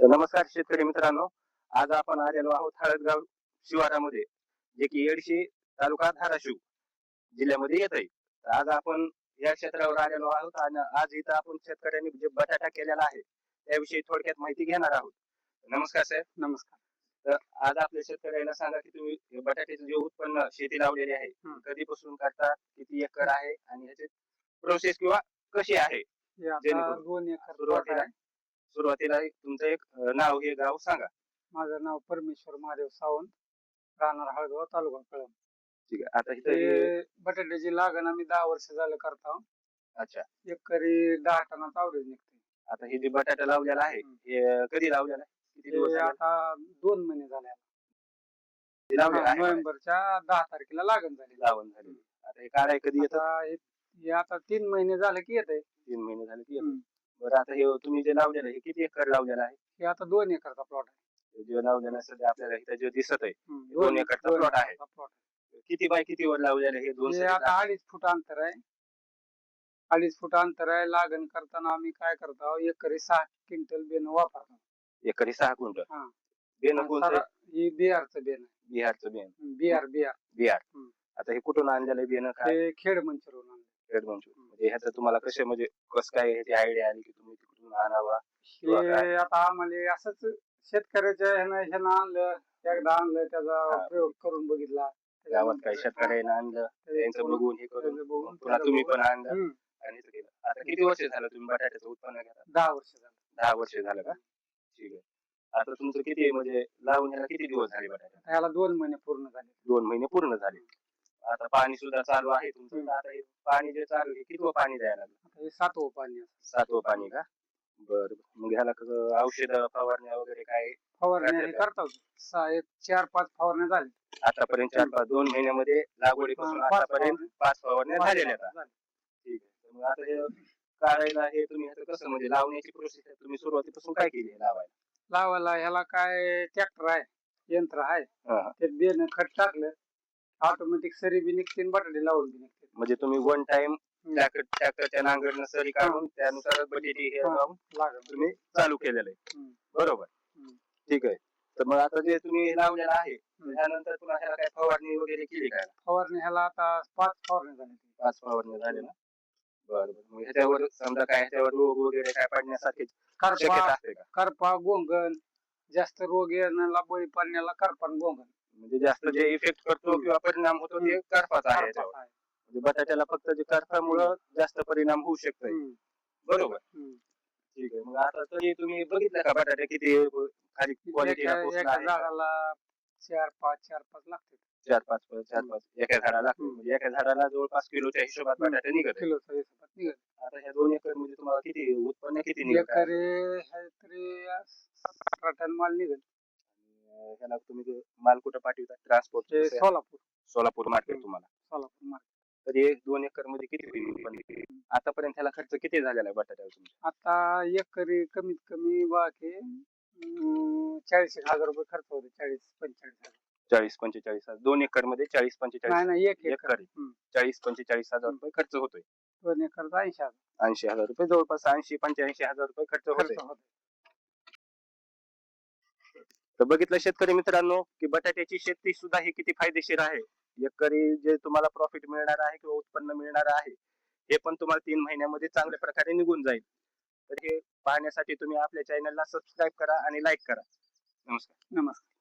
नमस्कार शेतकरी मित्रांनो. आज आपण आलेलो आहोत हळदगाव शिवारामध्ये जे की येडशी तालुका धाराशिव जिल्ह्यामध्ये येत आहे. आज आपण या क्षेत्रावर आलेलो आहोत आणि आज इथं आपण शेतकऱ्यांनी जे बटाटा केलेला आहे त्याविषयी थोडक्यात माहिती घेणार आहोत. नमस्कार साहेब नमस्कार. तर आज आपल्या शेतकऱ्यांना सांगा की तुम्ही हे बटाट्याचे जे उत्पन्न शेती लावलेली आहे. कधीपासून करता किती एकर आहे आणि ह्याची प्रोसेस किंवा कशी आहे? हे आता जेणेकरून दोन एकर आहे. सुरुवातीला तुमचं एक अं, नाव हे गाव सांगा. माझं नाव परमेश्वर महादेव सावंत राहणार हळदगाव तालुका कळम ठीक आहे. आता इथं हे- बटाट्याची लागण आम्ही दहा वर्ष झालं करतो अच्छा. एकरी दहा टनाचा अवरेज निघते आता हे जे बटाटा लावलेला आहे हं. हे कधी लावलेला आहे? किती दिवस ते झाले? आता दोन महिने झाले लावलेलं आहे. नोव्हेंबरच्या दहा तारखेला लागण झाली लावण झाली आता हे काढाय कधी येतं? आता हे हे आता तीन महिने झाले की येते तीन महिने झाले की बरं आता हे तुम्ही जे लावलेलं आहे हे किती एकर लावलेलं आहे? हे आता दोन एकरचा प्लॉट आहे. जे लावलेलं आहे सध्या आपल्याला इथं जे दिसत आहे हम्म, दोन एकरचा दोन plot आहे. एकरचा plot किती बाय किती वर लावलेलं आहे हे दोन हे आता अडीच फूट अंतर आहे. अडीच फूट अंतर आहे. लागण करताना आम्ही काय करतो एकरी सहा क्विंटल बेन वापरतो एकरी सहा क्विंटल? हा. बेन कोणतं? सारा- ही बिहारचं बेन आहे. बिहारचं बेन. बिहार बिहार. बिहार. आता हे कुठून आणलेलं आहे बेन? काय? ते खेड मंचूरवरून रेड मंचू म्हणजे ह्याचं तुम्हाला कसे म्हणजे कसं काय ह्याची आयडिया आली की तुम्ही तिकडून आणावा? किंवा काय? हे आता आम्हाला असंच शेतकऱ्याच्या ह्यानं ह्यानं आणलं एकदा आणलं त्याचा हा. प्रयोग करून बघितला. गावात काही शेतकऱ्यानं आणलं त्यांचं बघून हे करून त्याचं बघून पुन्हा तुम्ही पण आणलं. हम्म, आणि केलं आता किती वर्ष झालं तुम्ही बटाट्याचं उत्पन्न घेता? दहा वर्ष झालं. दहा वर्ष झालं का? ठीक आहे. आता तुमचं किती म्हणजे लावून ह्याला किती दिवस झाले बटाट्याला दोन महिने पूर्ण झाले. दोन महिने पूर्ण झाले. आता पाणी सुद्धा चालू आहे तुमचं हम्म. तर आता हे पाणी जे चालू आहे किती पाणी द्यायला लागलं हे सातवं पाणी आहे. सातवं पाणी का बर मग ह्याला औषध फवारण्या वगैरे काय फवारण्या हे करतात. करतो सहा एक चार पाच फवारण्या झाल्या आतापर्यंत चार पाच दोन महिन्यामध्ये लागवडीपासून हा, पाच आतापर्यंत फवारण्या. पाच फवारण्या झालेल्या आहेत. झाल्या. ठीक आहे तर मग आता हे काढायला हे तुम्ही आता कसं म्हणजे लावण्याची प्रोसेस तुम्ही सुरुवातीपासून काय केली आहे लावायला लावायला ह्याला काय ट्रॅक्टर आहे यंत्र आहे हा, हा. ते बेन खत टाकलं ऑटोमॅटिक सरी बी निघते आणि बटाटे लावून बी निघते. म्हणजे तुम्ही वन टाइम. ट्रॅक्टरच्या सरी काढून त्यानुसार बटाटे हे. लावून लागल. तुम्ही चालू केलेलं आहे. बरोबर. ठीक आहे. तर मग आता जे तुम्ही लावलेलं आहे त्यानंतर पुन्हा ह्याला काय फवारणी वगैरे केली काय फवारणी ह्याला आता पाच फवारणी झाली पाच फवारणी झाले ना? बरं बरं. मग ह्याच्यावर समजा काय ह्याच्यावर रोग वगैरे काय शक्यता करपा करपा गोंगण जास्त रोग येण्याला बळी पडण्याला करपा गोंगण. म्हणजे जास्त जे इफेक्ट करतो हम्म. किंवा परिणाम होतो ते करपाचा आहे. म्हणजे बटाट्याला फक्त जे करपामुळं जास्त परिणाम होऊ शकतोय. बरोबर. ठीक आहे मग आता तरी तुम्ही बघितलं का बटाटे किती खाली क्वालिटीला एका पोचला एका आहे का? झाडाला चार पाच चार पाच लागते चार पाच चार पाच एका झाडाला. म्हणजे एका झाडाला जवळपास किलोच्या हिशोबात. बटाटे निघत आहे. किलोचा हिशोबात निघत आता ह्या दोन एकरमध्ये तुम्हाला किती उत्पन्न किती निघत तरी टन माल निघत ह्याला तुम्ही माल कुठं पाठवता? ट्रान्सपोर्ट सोलापूर. सोलापूर मार्केट. तुम्हाला. सोलापूर मार्केट. तर हे दोन एकरमध्ये किती उत्पन्न? आतापर्यंत ह्याला खर्च किती झालेला आहे बटाट्यावर तुमचा आता एकरी कमीत कमी बाकी अं, चाळीस एक हजार रुपये खर्च होतो चाळीस पंचेचाळीस हजार. चाळीस पंचेचाळीस हजार. दोन एकरमध्ये चाळीस पंचेचाळीस नाही नाही एक एकर. एकर. चाळीस पंचेचाळीस हजार रुपये खर्च होतोय. दोन एकरचा ऐंशी हजार. ऐंशी हजार रुपये जवळपास ऐंशी पंच्याऐंशी हजार रुपये खर्च होतोय. खर्च होतो तर बघितलं शेतकरी मित्रांनो की बटाट्याची शेती सुद्धा ही किती फायदेशीर आहे. एकरी जे तुम्हाला प्रॉफिट मिळणार आहे किंवा उत्पन्न मिळणार आहे हे पण तुम्हाला तीन महिन्यामध्ये चांगल्या प्रकारे निघून जाईल. तर हे पाहण्यासाठी तुम्ही आपल्या चॅनलला सबस्क्राईब करा आणि लाईक करा. नमस्कार. नमस्कार.